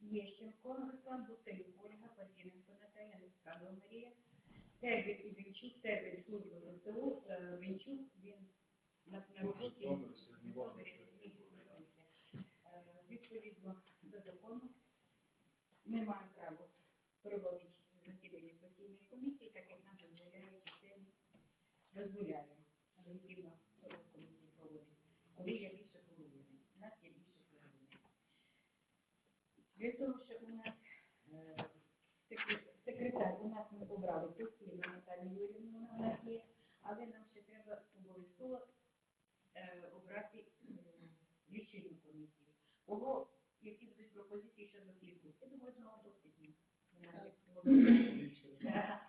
Єщенко Руслан, Бутилюк Ольга, Пазіненко Наталя, Нескадова Марія, Тербір і Вінчук, Тербір служба ВСУ, е, Вінчук, він на роботі. Е, Відповідно до закону, ми маємо право проводити засідання постійної комісії, так як нам дозволяє система. Дозволяє легітимно комісії проводити. Коли є більше половини, у нас є більше половини. Для того, що у нас е, секретар, у нас ми обрали постійно Наталію Юрівну, вона у нас є, але нам ще треба обов'язково е, обрати е, лічильну комісію. Кого, які будуть пропозиції щодо кількості? Я думаю, знову достатньо. Так.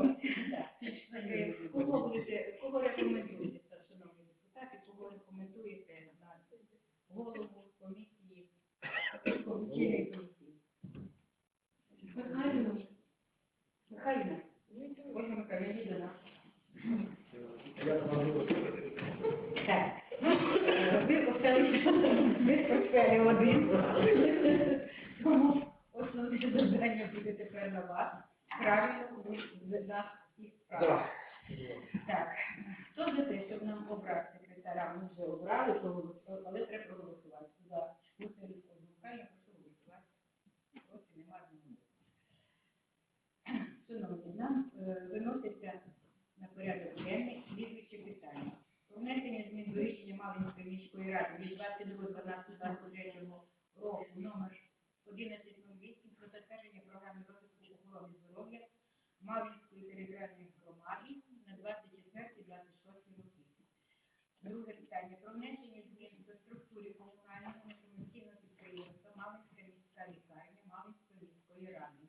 От, так. Е, Кого будете, кого рекомендуєте, шановні депутати, кого рекомендуєте на голову комісії, лічильної комісії? Михайлівна. Михайлівна. Ольга Михайлівна, йди до нас. Я зможу Так. Е, Ви поставили ви один. Тому основне завдання буде тепер на вас. Правильно ви з нас всіх справ. Так. Хто за те, щоб нам обрати секретаря? Ми вже обрали, але треба проголосувати. За Мусорівську Михайлівну, прошу голосувати. Проти немає одного. Шановні, нам е, виноситься на порядок денний слідуючі питання. Про внесення змін до рішення Малинської міської ради від 22.12.23 року номер 1108 про затвердження програми розвитку охорони здоров'я Малинської територіальної громади на 24-26 роки. Друге питання. Про внесення змін до структури комунального некомерційного підприємства Малинська міська лікарня Малинської міської ради.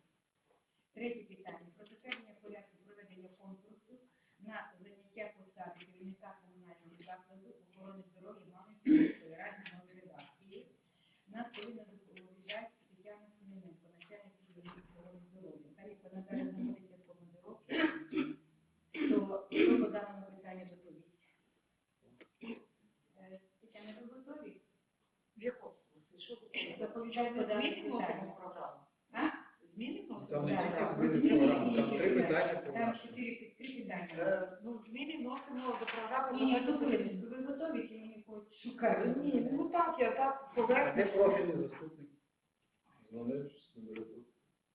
Третє питання. Про затвердження порядку проведення конкурсу на заняття посади керівника комунального закладу охорони здоров'я Малинської міської ради нової редакції. Нас повинна доповідати Тетяна Семененко, начальник відділу охорони здоров'я. Так як вона зараз знаходиться в командировці, то хто по даному питанню доповість? Е, Тетяна, ви готові? В якому? Даному Змінимо питанню. програму? А? Там не тільки зміни от там три питання Там чотири питання. Е, Ну, зміни вносимо до програми. Ні, ні. Ви готові чи мені хоч шукати? Ні, ну так, я так А де профільний заступник? Дзвонив, що не тут.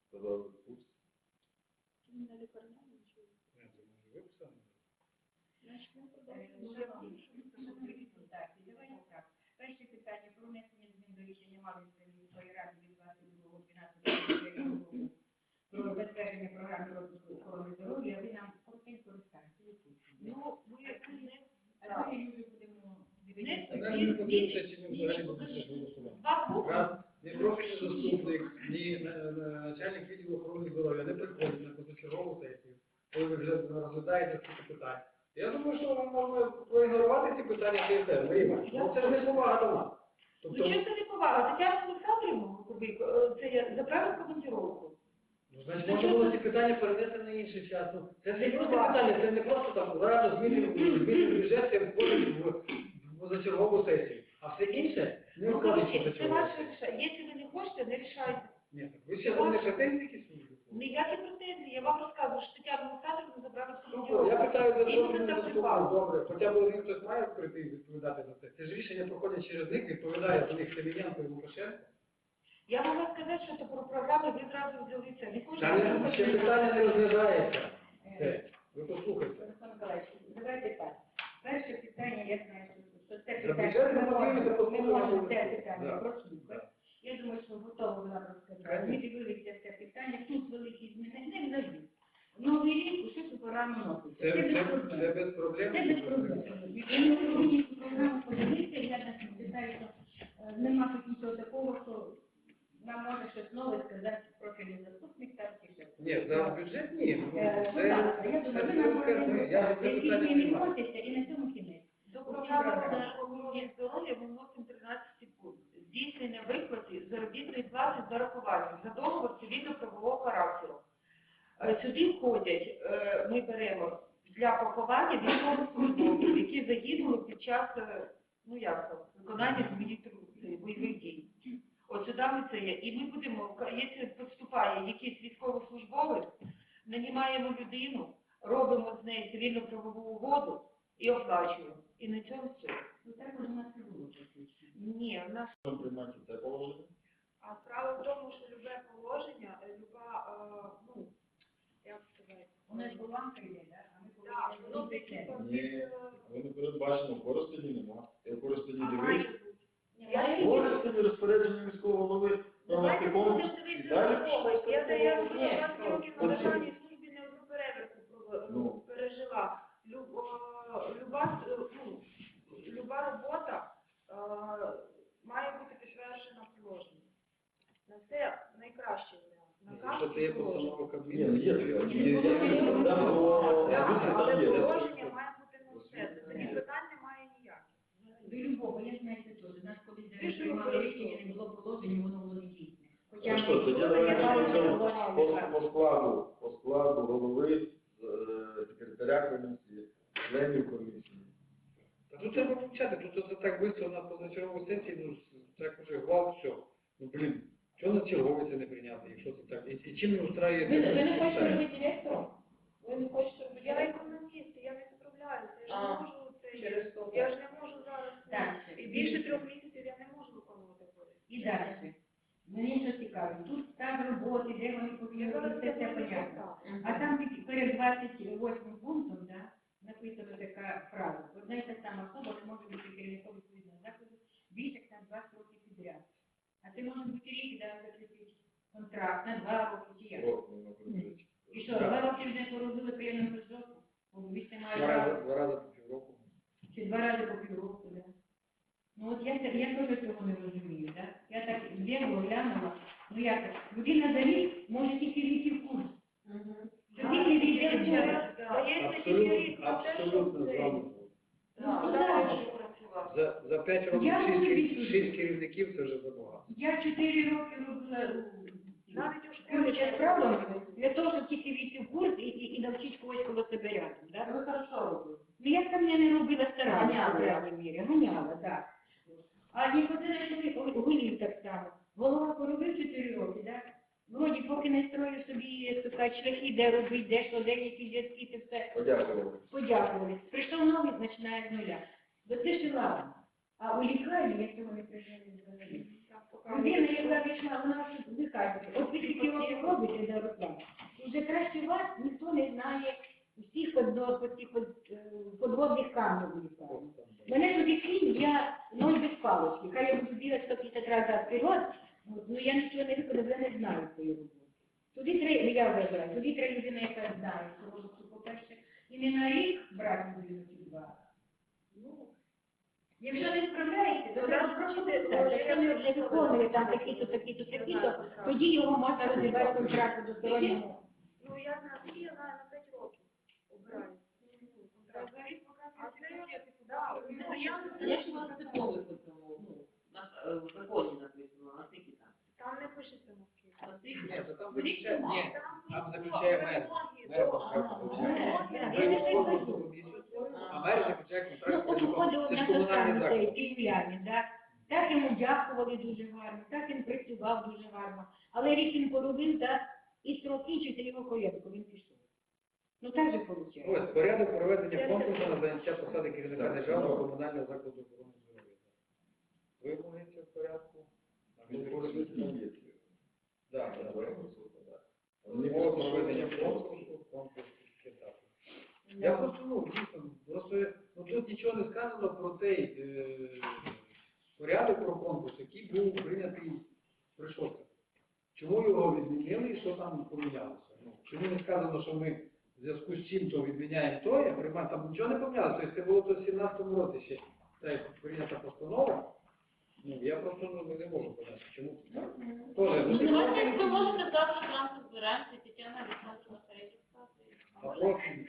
Сказав, відпустить. Ні, це може виписано. Е, шановні, шановні депутати, давайте так. Перше питання про внесення змін до рішення Малинської міської ради від 22.12.2023 року про затвердження програми розвитку охорони здоров'я. Ви нам коротенько розкажете. Ну, ми не будемо дивитися. ні профільний заступник, ні е, е, начальник відділу охорони здоров'я не приходять на позачергову сесію, коли ви вже розглядаєте ці питання. Я думаю, що вам можна проігнорувати ці питання Марія Іванівна. Ну, це ж не повага до нас. Ну, Тобто, чесно не повага. Тетяна Олександрівна, це я заправив командіровку. ну, значить, можна було ці питання перенести на інший час. Ну, це просто питання, це не просто там зараз змінити змінив бюджет, це входить в, в позачергову сесію. А все інше не Ну, входить в коротше, це ваше рішення. Якщо ви не хочете, не рішайте. Ні, так ви ще не претензії якісь? Ніякі претензії. Я вам розказую, що Тетяна Олександрівну забрала в Ну. Я питаю за І це заступник, добре. Хоча б один хтось має прийти і відповідати за це. Це ж рішення проходять через них, відповідає за них Семененко і Лукашенко. Я могла сказати, що це про програму ви зразу взялися. Не кожен Та не, ще питання не розглядається. Це. Ви послухайте. Олександр Миколаївич, давайте так. Перше питання, я знаю, що це питання, ми можемо, це послухати. питання прослухати. Я думаю, що готово ви нам розказати. Ми дивилися це питання, тут великі зміни, не взагалі. Новий рік усе цю програму носить. Це, Це це, це без проблем. Це без проблем. Я не повинні цю програму подивитися, я не вважаю, що е, нема тут нічого такого, що нам може щось нове сказати профільний заступник там чи ще. Ні, за бюджет ні. Ну, Е, будь Це, ласка, я це думаю, ви нам скажете, я які зміни вносяться, і на цьому кінець. До програми охорони здоров'я ми вносимо 13 секунд. Здійснення виплати заробітної плати з зарахуванням за договор цивільно-правового характеру. Е, Сюди входять, е, ми беремо для поховання військовослужбовців, які загинули під час, е, ну як там, виконання своїх тру- програми це є. І ми будемо, якщо поступає якийсь військовослужбовець, нанімаємо людину, робимо з нею цивільну правову угоду і оплачуємо. І на цьому все. Ну так у нас не було. Ні, в нас приймати це положення. А справа в тому, що любе положення, е, люба, е, ну, як сказати, У нас болванка є, да? а ми так, повинні воно типу це. Ні. е, не передбачено, в Коростені нема. Я в Коростені а має дивився. бути. Я В Коростені розпорядження міського голови Давайте провести будемо і дивитися далі на когось. Я за я Ні, за 20 років на ну, державній службі не одну перевірку про- Ну. пережила. Люб- е, Люба, е, ну, люба робота е, має бути підтверджена положенням. На це найкраще варіант. На Якщо карту це є положення. постанова Ні, ну Кабміну. є така. Є- є- є- там про- Так, там Але є. положення має бути на все. Тоді питань немає ніяких. До любого, я знаю це теж. У нас колись Ти навіть що приймали використовуєш? рішення, не було положення, воно було не дійсне. Хоча Ну ми що, тоді були, давайте я мала по цьому, положення. По, по складу, по складу голови, е, секретаря комісії, членів комісії. Та тут треба включати, тут це так швидко на позачерговій сесії, ну так уже гвалт, все. Ну блін, чого на чергові це не прийняти, якщо це так? І, і чим не устраює? Ви, ви не хочете робити директором? Ви не хочете робити Я директором? економіст, я не справляюся. Я ж А, не можу це. Через то. Я ж не можу зараз. Так, І більше трьох місяців я не можу виконувати обов'язки. І далі. Мені що цікаво, тут стаж роботи, де вони Я це все понятно. А там перед 28 пунктом, да, написана така фраза. Одна і та сама особа не може бути керівником відповідного закладу більше як на 20 років підряд. А це може бути рік, да, заключити контракт на 2 роки чи як. Рок, ну, наприклад. І що, два роки вже поробили приємну прижовку? Бо ви ще Два маєте рази, два рази по півроку. чи два рази по півроку, да. Ну от я, це- я теж цього не розумію, да. Я так бігла, глянула, ну як, людина за рік може тільки війти в курс. Що тільки війти в курс. Здається, тільки рік Абсолютно, абсолютно з вами. Ну. За, за 5 років Я 6, можу кер- відповісти. керівників це вже забагато. Я 4 роки робила Навіть у школі. Короче, справа для того, щоб тільки війти в курс і, і, і навчити когось коло себе рядом, да? Ви хорошо робили. Ну я там я не робила старання, Ганяла. по крайній мірі, ганяла, так. А не ходила, що голів так само. Голова поробив 4 роки, так? Вроді, поки не строю собі, кажуть, шляхи, де робити, де що, де які зв'язки, це все Подякували. подякували. Прийшов новий, починає з нуля. Бо це ще ладно. А у лікарні я цього не приживаю взагалі. Людина, яка вийшла, вона кажете, от ви тільки років робите за руслан. Вже краще вас ніхто не знає всіх подно- по цих е, подводних камнів лікарні. Мене туди кинь, я ноль без палочки. Хай я буду бігати 150 разів вперед, от, ну я нічого не виконую, я не знаю цієї роботи. Туди треба, я вибираю, туди треба людина, яка знає, що по-перше, і не на рік брати людину чи два. Ну, Якщо не справляєте, то треба просто. Якщо не не виконує там такі-то, такі-то, такі-то, тоді його можна розірвати контракт до стороннього. Ну, я на всі, знаю, на 5 років обираю. Це, да, ну, я Я ж вас закони по цьому, ну, на- е, в законі написано, наскільки там. там не пишеться наскільки. Наскільки? Ні, то там заключає, ні, Там а мер заключає контракт. от уходило на цей київляні, да? Так йому дякували дуже гарно, так він працював дуже гарно. Але рік він поробив, так, і строк кінчився його порядку, він пішов. Ну так же виходить. Ось порядок проведення конкурсу на заняття посади керівника державного комунального закладу охорони здоров'я. Вимоги цього порядку. Ну, Коростені там є. Так, так. Вони Умови проведення конкурсу, конкурс етапу. Я просто, ну, дійсно, просто, ну, тут нічого не сказано про той е, порядок про конкурс, який був прийнятий при шостих. Чому його відмінили і що там помінялося? Ну, чому не сказано, що ми в зв'язку з чим то відміняємо то, я приймаю, там нічого не помінялося. Тобто це було то в 17-му році ще та, прийнята постанова. Ну, я просто ну, не можу понять, чому так. Тоже, ну, Ну, просто- ми можемо завтра зранку збираємося, Тетяна на третій А профіль.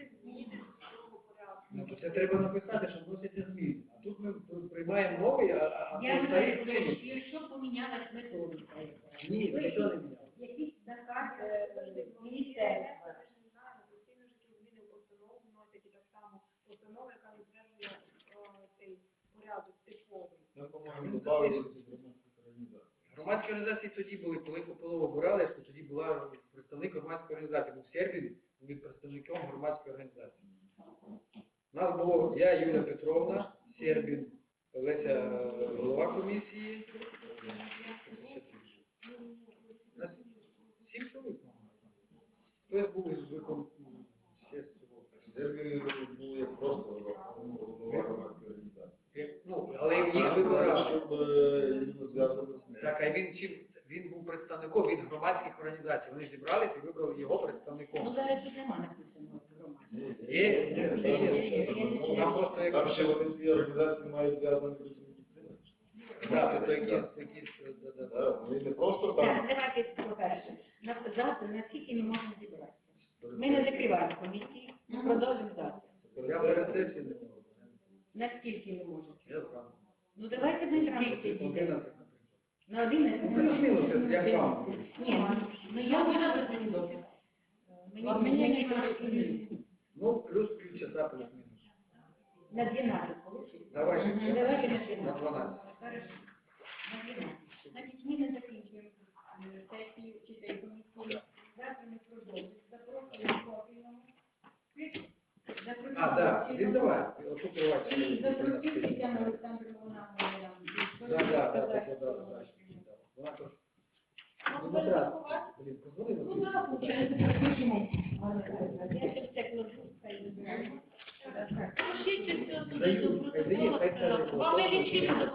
Ну, то це треба написати, що вносяться зміни. А тут ми приймаємо новий, а, а, а Я той говорю, старий якщо- помінялась методика, Ні, нічого не мінялося. якийсь наказ е, міністерства. Постійно ж які зміни в постанову вносять і так само постанова, яка затверджує е, цей порядок типовий. Ми, по-моєму, додали ці громадські організації. Громадські організації тоді були, коли Копилова обирали, то тоді була представник громадської організації, був Сербін, був представником громадської організації. У нас було я, Юлія Петровна, Сербін, Леся е, голова комісії. Нас Сім чоловік, мабуть. Хтось був із викон... ще з цього. Сербія був як просто голова громадської організації. Ну, але їх вибирали. Щоб е, іменно зв'язано з нею. Так, а він чим він був представником від громадських організацій. Вони його Ну, зараз тут нема написано громадське. Є, є, є, там- Там просто як ще вони організації мають зв'язані працівники. да, тобто якісь, якісь, да, да, Вони не просто Так, давайте по-перше. На- Завтра на скільки ми можемо зібратися? Ми не закриваємо комісії, ми продовжуємо завтра. Я перед не можу. На скільки ми можемо? Я зранку. Ну давайте на скільки дійдемо. На 11? Ну, плюс-мінус, як вам. Ні, ну я буду понеділок. Мені, мені трошки Ну, плюс півчаса, плюс-мінус. на 12 получится. Давайте. Мгм. Давайте на На 12. 12. Хорошо. На 12. Значить, ми не закінчуємо е, сесію чи цієї комісії. Завтра ми продовжимо. Запрошуємо профільному. А, да, він давай. Оту тривати. І запросив Тетяну Олександрівну вона має нам Да, да, да, так, да, да, да. Вона теж. Пишіть цього до протоколу, але лічильник.